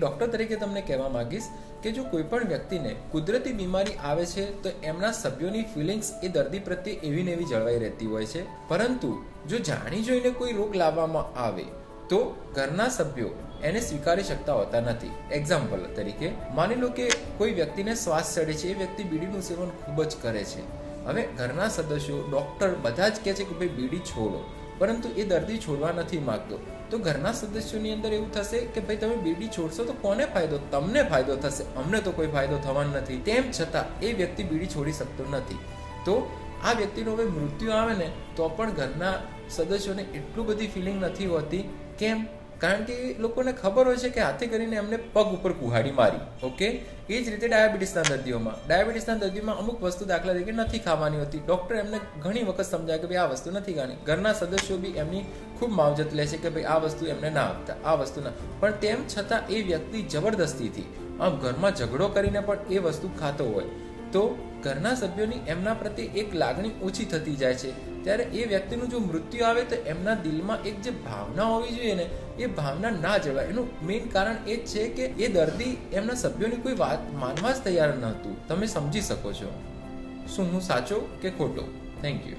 Doctor તરીકે તમને કહેવા માંગીશ કે જો કોઈ પણ વ્યક્તિને કુદરતી બીમારી આવે છે, તો એમના સભ્યોની ફિલિંગ્સ એ દર્દી પ્રત્યે એવી ને એવી જળવાઈ રહેતી હોય છે. પરંતુ જો જાણી જોઈને કોઈ રોગ લાવવામાં આવે, તો ઘરના સભ્યો એને સ્વીકારી શકતા હોતા નથી. એક્ઝામ્પલ તરીકે, માની લો કે કોઈ વ્યક્તિને શ્વાસ ચડે છે, એ વ્યક્તિ બીડીનું સેવન ખૂબ જ કરે છે. હવે ઘરના સદસ્યો ડૉક્ટર બધા જ કહે છે કે ભાઈ બીડી છોડો. પરંતુ એ દર્દી છોડવા નથી માંગતો. તો ઘરના સદસ્યોની અંદર એવું થશે કે ભાઈ તમે બીડી છોડશો તો કોને ફાયદો? તમને ફાયદો થશે. અમને તો કોઈ ફાયદો થવાનો નથી. તેમ છતાં એ વ્યક્તિ બીડી છોડી શકતો નથી. તો આ વ્યક્તિનું હવે મૃત્યુ આવે ને, તો પણ ઘરના સદસ્યોને એટલું બધી ફિલિંગ નથી હોતી. કેમ? કારણ કે લોકોને ખબર હોય છે કે હાથે કરીને એમને પગ ઉપર કુહાડી મારી, ઓકે? એ જ રીતે ડાયાબિટીસના દર્દીઓમાં. ડાયાબિટીસના દર્દીઓમાં અમુક વસ્તુ દાખલા તરીકે નથી ખાવાની હોતી. ડૉક્ટર એમને ઘણી વખત સમજાય કે ભાઈ આ વસ્તુ નથી ખાવાની. ઘરના સદસ્યો બી એમની ખૂબ માવજત લે છે કે ભાઈ આ વસ્તુ એમને ના આપતા, આ વસ્તુ ના. પણ તેમ છતાં એ વ્યક્તિ જબરદસ્તીથી, આમ ઘરમાં ઝઘડો કરીને પણ એ વસ્તુ ખાતો હોય. તો ઘરના સભ્યોની એમના પ્રત્યે એક લાગણી ઓછી થતી જાય છે. ત્યારે એ વ્યક્તિનું જો મૃત્યુ આવે તો એમના દિલમાં એક જે ભાવના હોવી જોઈએ ને, એ ભાવના ના જવાય એનું મેઇન કારણ એ જ છે કે એ દર્દી એમના સભ્યોની કોઈ વાત માનવા જ તૈયાર નહોતું. તમે સમજી શકો છો. શું હું સાચો કે ખોટો? Thank you